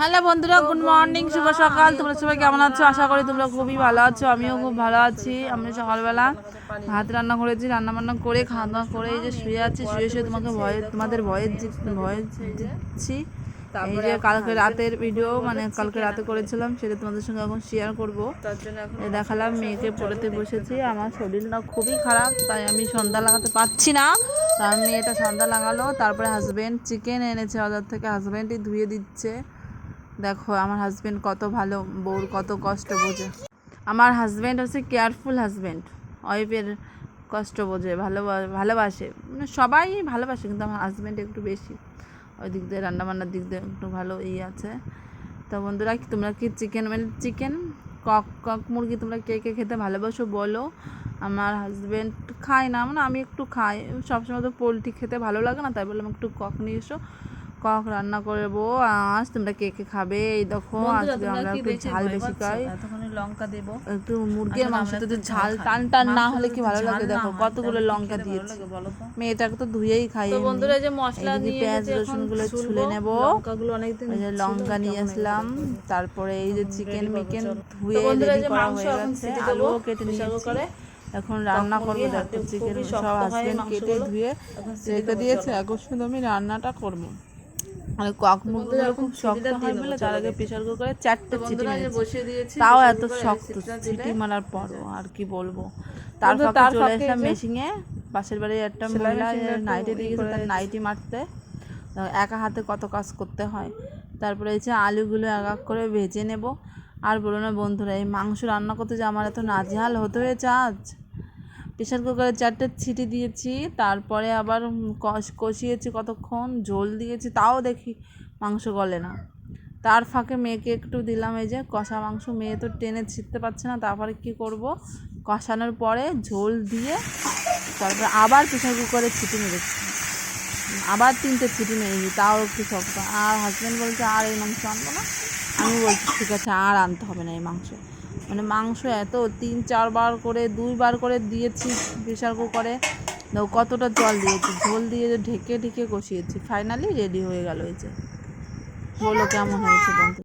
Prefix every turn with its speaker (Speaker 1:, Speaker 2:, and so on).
Speaker 1: Hello বন্ধুরা good morning শুভ সকাল। তোমরা সবাই কেমন আছো? আশা করি তোমরা খুবই ভালো আছো আমিও খুব ভালো আছি। আমি সকালবেলা ভাত রান্না করেছি রান্না বান্না করে খাওয়া দাওয়া করে এই যে শুয়ে আছি শুয়ে শুয়ে তোমাকে ভয়ে তোমাদের ভয়েস ভয়েস দিচ্ছি। এই যে কালকে রাতের ভিডিও মানে কালকে রাতে করেছিলাম সেটা তোমাদের সঙ্গে এখন শেয়ার করব। দেখালাম মেয়েকে পড়াতে বসেছি আমার শরীরটা খুবই খারাপ তাই আমি সন্ধ্যা লাগাতে পারছি না। তার মেয়েটা সন্ধ্যা লাগালো তারপরে হাজবেন্ড চিকেন এনেছে বাজার থেকে হাজব্যান্ডই ধুয়ে দিচ্ছে। দেখো, আমার হাজব্যান্ড কত ভালো বউর কত কষ্ট বোঝে। আমার হাজব্যান্ড হচ্ছে কেয়ারফুল হাজব্যান্ড ওয়াইফের কষ্ট বোঝে, ভালো ভালোবাসে। মানে সবাই ভালোবাসে, কিন্তু আমার হাজব্যান্ড একটু বেশি। ওই দিক দিয়ে রান্নাবান্নার দিক দিয়ে একটু ভালো ই আছে। তো বন্ধুরা তোমরা কি চিকেন মানে চিকেন কক কক মুরগি তোমরা কে কে খেতে ভালোবাসো বলো। আমার হাজব্যান্ড খায় না মানে আমি একটু খাই। সবসময় তো পোলট্রি খেতে ভালো লাগে না, তাই বললাম একটু কক নিয়ে এসো। কক রান্না করব। আজ তোমরা কে কে খাবে? এই দেখো আজকে আমরা একটু ঝাল বেশি খাই।
Speaker 2: লঙ্কা দেবো।
Speaker 1: একটু মুরগির মাংসতে তো ঝাল টান টান না হলে কি ভালো লাগে? দেখো কতগুলো লঙ্কা দিয়েছি। মেয়েটাকে তো ধুয়েই খাই
Speaker 2: বন্ধুরা যে মশলা
Speaker 1: এই যে
Speaker 2: নিয়ে
Speaker 1: পেঁয়াজ
Speaker 2: রসুনগুলো।
Speaker 1: ছুলে নেব।
Speaker 2: লঙ্কাগুলো অনেকদিন
Speaker 1: এই যে লঙ্কা নিয়ে আসলাম। তারপরে এই যে চিকেন মিকেন ধুয়ে রেডি করা হয়ে
Speaker 2: এখন
Speaker 1: গেছে। আলুও কেটে
Speaker 2: করে।
Speaker 1: এখন রান্না করব। দেখো চিকেন সব হাজবেন্ড কেটে ধুয়ে রেখে দিয়েছে। এখন শুধু আমি রান্নাটা করব। আর কক খুব শক্ত হয় বলে তার আগে প্রেশার কুকারে চারটে চিটি
Speaker 2: বসিয়ে দিয়েছি
Speaker 1: তাও এত শক্ত চিটি মারার পরও আর কি বলব। তার
Speaker 2: তার
Speaker 1: চলে মেশিনে পাশের বাড়ির একটা মহিলা নাইটে দিয়ে গেছে তার নাইটি মারতে। একা হাতে কত কাজ করতে হয়। তারপরে এই যে আলুগুলো এক এক করে ভেজে নেব। আর বলো না বন্ধুরা এই মাংস রান্না করতে যে আমার এত নাজেহাল হতে হয়েছে আজ? প্রেশার কুকারে চারটে ছিটি দিয়েছি, তারপরে আবার কষ- কষিয়েছি কতক্ষণ, ঝোল দিয়েছি, তাও দেখি মাংস গলে না। তার ফাঁকে মেয়েকে একটু দিলাম এই যে কষা মাংস, মেয়ে তো টেনে ছিটতে পারছে না, তারপরে কি করব? কষানোর পরে ঝোল দিয়ে তারপরে আবার প্রেশার কুকারে ছিটি মেরেছি আবার তিনটে ছিটি মেরেছি, তাও একটু শক্ত। আর হাজব্যান্ড বলছে, আর এই মাংস আনব না? আমি বলছি, ঠিক আছে, আর আনতে হবে না এই মাংস। মানে মাংস এত, তিন, চারবার করে, দুইবার করে দিয়েছি প্রেশার কুকারে। কতটা জল দিয়েছি? ঝোল দিয়ে ঢেকে ঢেকে কষিয়েছি। ফাইনালি রেডি হয়ে গেল এই যে। বলো কেমন হয়েছে বন্ধু?